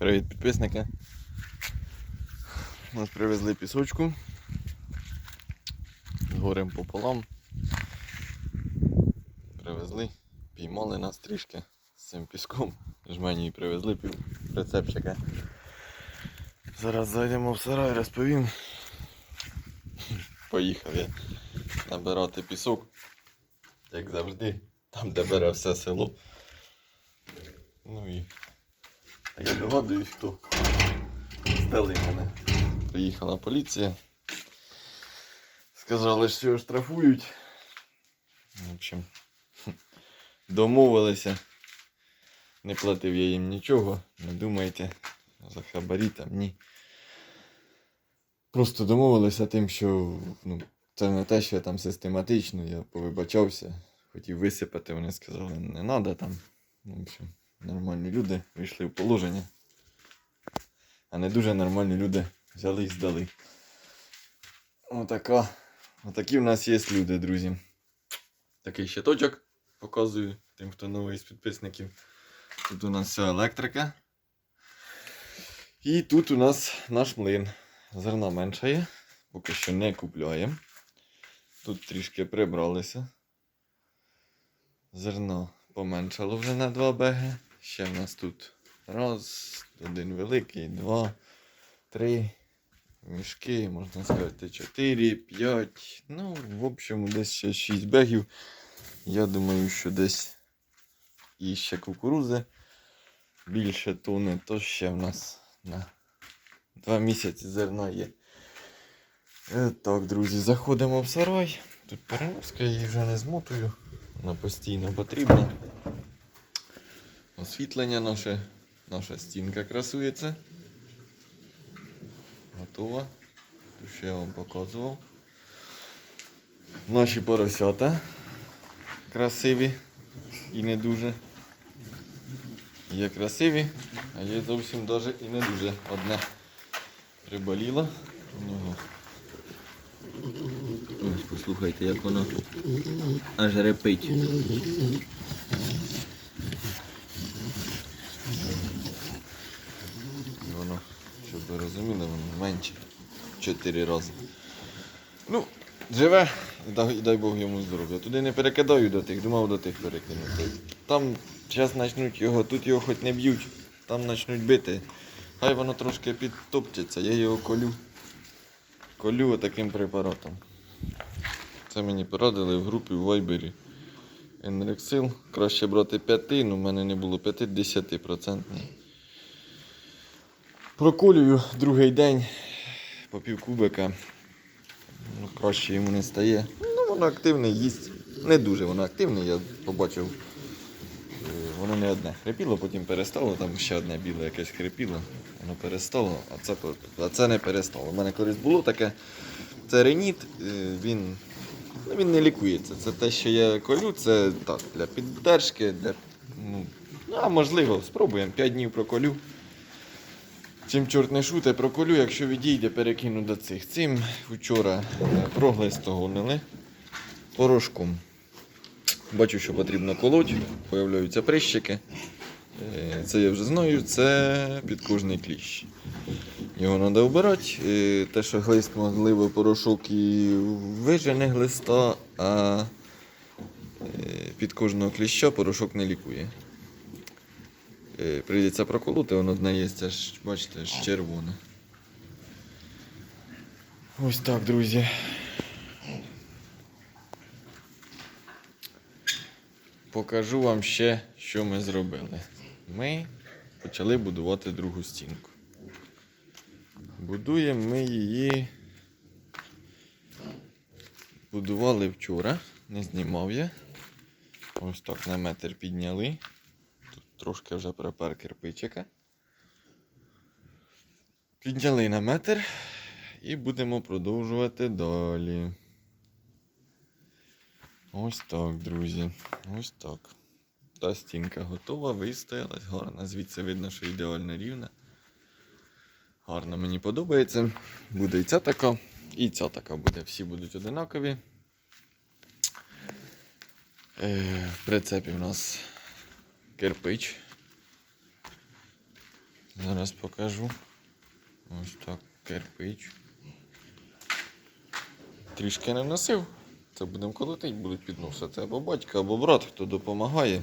Привіт, підписники. Нас привезли пісочку. З горем пополам. Привезли, піймали нас трішки з цим піском. Жмені привезли пів прицепчика. Зараз зайдемо в сарай, розповім. Поїхав я набирати пісок, як завжди, там де бере все село. Ну і я догадуюсь, хто здали мене. Приїхала поліція. Сказали, що його штрафують. В общем, домовилися. Не платив я їм нічого, не думайте, за хабарі там ні. Просто домовилися тим, що ну, це не те, що я там систематично, я повибачався, хотів висипати, вони сказали, не треба там. В общем, нормальні люди вийшли в положення. А не дуже нормальні люди взяли і здали. Отака. Отакі в нас є люди, друзі. Такий щиточок показую тим, хто новий з підписників. Тут у нас вся електрика. І тут у нас наш млин. Зерна менше є, поки що не купляємо. Тут трішки прибралися. Зерно поменшало вже на 2 беги. Ще в нас тут раз, один великий, два, три мішки, можна сказати, 4, 5. Ну, в общем, десь ще 6 бегів. Я думаю, що десь і ще кукурузи більше тони, то ще в нас на 2 місяці зерна є. Е, Так, друзі, заходимо в сарай. Тут переноска, я її вже не змотую. Вона постійно потрібна. Освітлення наше, наша стінка красується. Готова. Ще я вам показував. Наші поросята красиві і не дуже. Є красиві, а є зовсім даже і не дуже. Одне приболіло. Ось послухайте, як воно аж репить. І Воно, щоб ви розуміли, менше. Чотири рази. Ну, живе, і дай, дай Бог йому здоров'я. Туди не перекидаю до тих, думав до тих перекинути. Там зараз почнуть його, тут його хоч не б'ють, там почнуть бити. Хай воно трошки підтопчеться, я його колю. Колю таким препаратом. Це мені порадили в групі в Вайбері. Енрексил. Краще брати 5, але в мене не було 50%. Проколюю другий день по пів кубика. Ну, краще йому не стає. Ну, воно активне їсть. Не дуже воно активне, я побачив. е, Воно не одне хрипіло, потім перестало, там ще одне біле якесь хрипіло, воно перестало, а це, а це не перестало. У мене колись було таке. Це реніт, е, він, ну, він не лікується. Це те, що я колю, це так, для піддержки, для, ну, ну, а можливо, спробуємо 5 днів проколю. Чим чорт не шуте, проколю, якщо відійде, перекину до цих. Цим вчора е, проглистогонили порошком. Бачу, що потрібно колоть, появляються прищики. Е, Це я вже знаю, це підкожний кліщ. Його треба вбирати. Е, Те, що глист, можливо, порошок і вижене глиста, а під кожного кліща порошок не лікує. Е, Прийдеться проколоти, воно одне є, це ж, бачите, ж червоне. Ось так, друзі. Покажу вам ще, що ми зробили. Ми почали будувати другу стінку. Будуємо ми її. Будували вчора, не знімав я. Ось так на метр підняли. Трошки вже припер кирпичика. Підняли на метр і будемо продовжувати далі. Ось так, друзі. Ось так. Та стінка готова, вистоялась, гарна. Звідси видно, що ідеально рівна. Гарно мені подобається. Буде і ця така, і ця така буде. Всі будуть одинакові. Е, в прицепі у нас кирпич. Зараз покажу. Ось так, кирпич. Трішки не носив. Це будемо колотити, будуть підносити або батько, або брат, хто допомагає.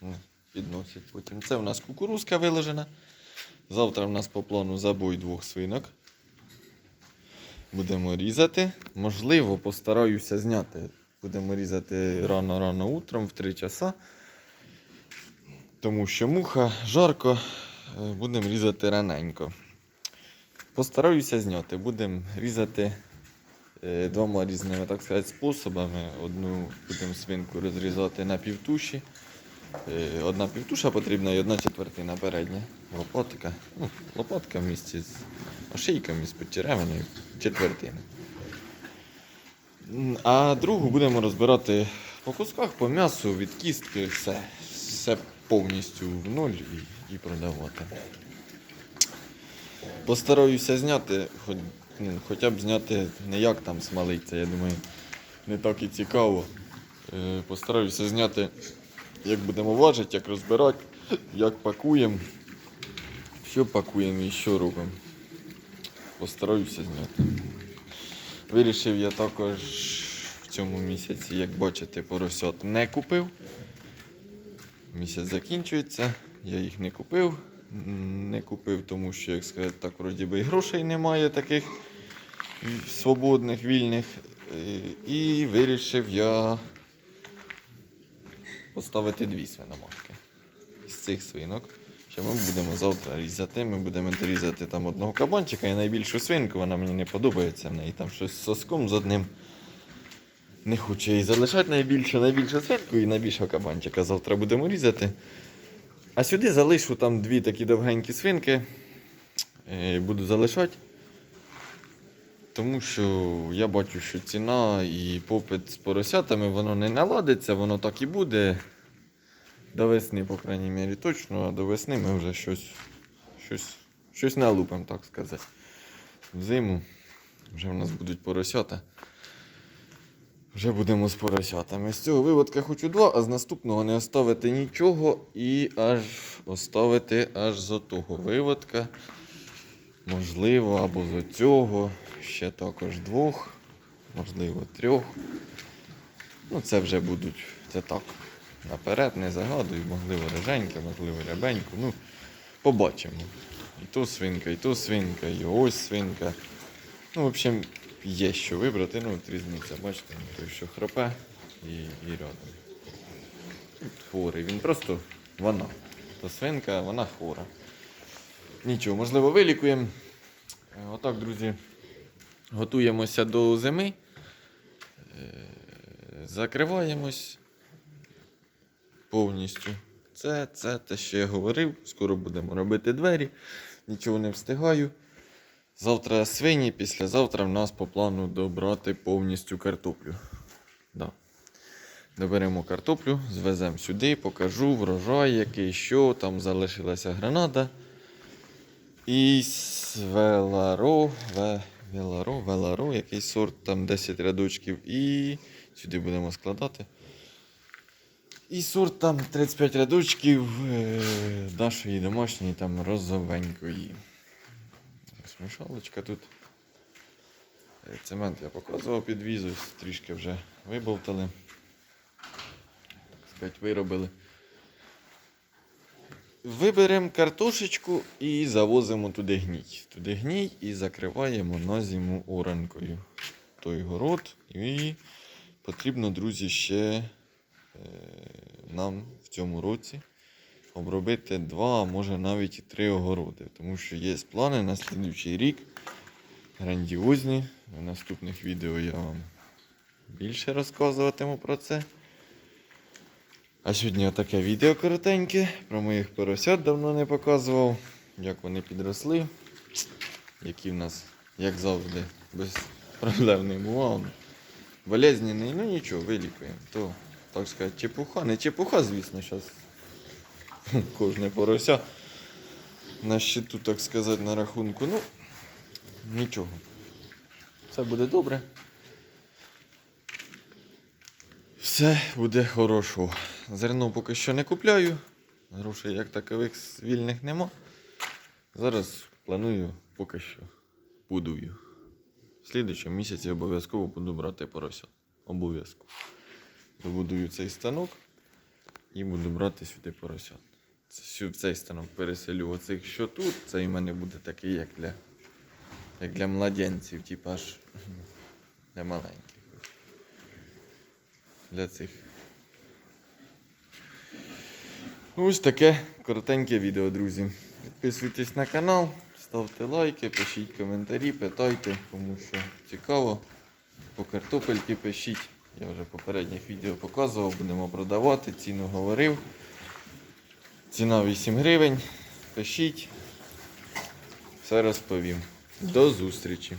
Ну, Підносять потім. Це в нас кукурузка виложена. Завтра в нас по плану забой двох свинок. Будемо різати. Можливо, постараюся зняти. Будемо різати рано-рано утром в 3 часа. Тому що муха, жарко, е, будемо різати раненько. Постараюся зняти. Будемо різати е, двома різними, так сказати, способами. Одну будемо свинку розрізати на півтуші. Е, Одна півтуша потрібна і одна четвертина передня. Лопатка. Ну, лопатка в місті з ошейком і з підчеревиною четвертина. А другу будемо розбирати по кусках, по м'ясу, від кістки, все. Все повністю в ноль і, і продавати. Постараюся зняти, хоч, ну, хоча б зняти не як там смалиться, я думаю, не так і цікаво. Е, Постараюся зняти, як будемо важити, як розбирати, як пакуємо, що пакуємо і що робимо. Постараюся зняти. Вирішив я також в цьому місяці, як бачите, поросят не купив. Місяць закінчується, я їх не купив. Не купив, тому що, як сказати, так вроді би і грошей немає таких свободних, вільних. І вирішив я поставити дві свиноматки з цих свинок. Що ми будемо завтра різати. Ми будемо різати там одного кабанчика і найбільшу свинку, вона мені не подобається. В неї там щось з соском з одним. Не хоче її залишати найбільше, найбільшу свинку і найбільшого кабанчика. Завтра будемо різати. А сюди залишу там дві такі довгенькі свинки. Е, Буду залишати. Тому що я бачу, що ціна і попит з поросятами воно не наладиться, воно так і буде. До весни, по крайній мірі, точно, а до весни ми вже щось, щось, щось налупимо, так сказати. Взиму вже в нас будуть поросята. Вже будемо з поросятами. З цього виводка хочу два, а з наступного не оставити нічого і аж оставити аж з отого виводка. Можливо, або з оцього. Ще також двох, можливо, трьох. Ну, це вже будуть. Це так. Наперед не загадую, можливо, реженька, можливо, рябеньку. Ну, побачимо. І ту свинка, і ту свинка, і ось свинка. Ну, в общем, є що вибрати. Ну, от різниця, бачите, той, що хропе і, і рядом. Хворий. Він просто вона. То свинка, вона хвора. Нічого, можливо, вилікуємо. Е, Отак, друзі, готуємося до зими. Е, Закриваємось повністю. Це, це те, що я говорив. Скоро будемо робити двері. Нічого не встигаю. Завтра свині, післязавтра в нас по плану добрати повністю картоплю. Да. Доберемо картоплю, звеземо сюди, покажу врожай, який що, там залишилася гранада. І веларо, ве, веларо, веларо, який сорт, там 10 рядочків. І сюди будемо складати. І сорт там 35 рядочків е, нашої домашньої там розовенької. Смішалочка тут. Е, Цемент я показував підвіз, ось трішки вже вибовтали. Так сказати, виробили. Виберемо картошечку і завозимо туди гній. Туди гній і закриваємо на зиму оранкою. Той город. І потрібно, друзі, ще е, нам в цьому році обробити два, а може навіть і три огороди. Тому що є плани на слідуючий рік. Грандіозні. В наступних відео я вам більше розказуватиму про це. А сьогодні таке відео коротеньке. Про моїх поросят давно не показував. Як вони підросли. Які в нас, як завжди, безпроблемний бував. Болезненний, ну нічого, вилікуємо. То, так сказати, чепуха. Не чепуха, звісно, зараз кожне порося на щиту, так сказати, на рахунку. Ну, нічого. Все буде добре. Все буде хорошо. Зерно поки що не купляю. Грошей як такових вільних нема. Зараз планую поки що будую. В слідчому місяці обов'язково буду брати порося. Обов'язково. Добудую цей станок і буду брати сюди поросят. Це сю- цей станок переселю оцих, що тут. Цей у мене буде такий, як для, як для младенців, типа аж для маленьких. Для цих. Ось таке коротеньке відео, друзі. Підписуйтесь на канал, ставте лайки, пишіть коментарі, питайте, кому що цікаво. По картопельки пишіть. Я вже в попередніх відео показував, будемо продавати, ціну говорив. Ціна 8 гривень. Пишіть. Все розповім. До зустрічі!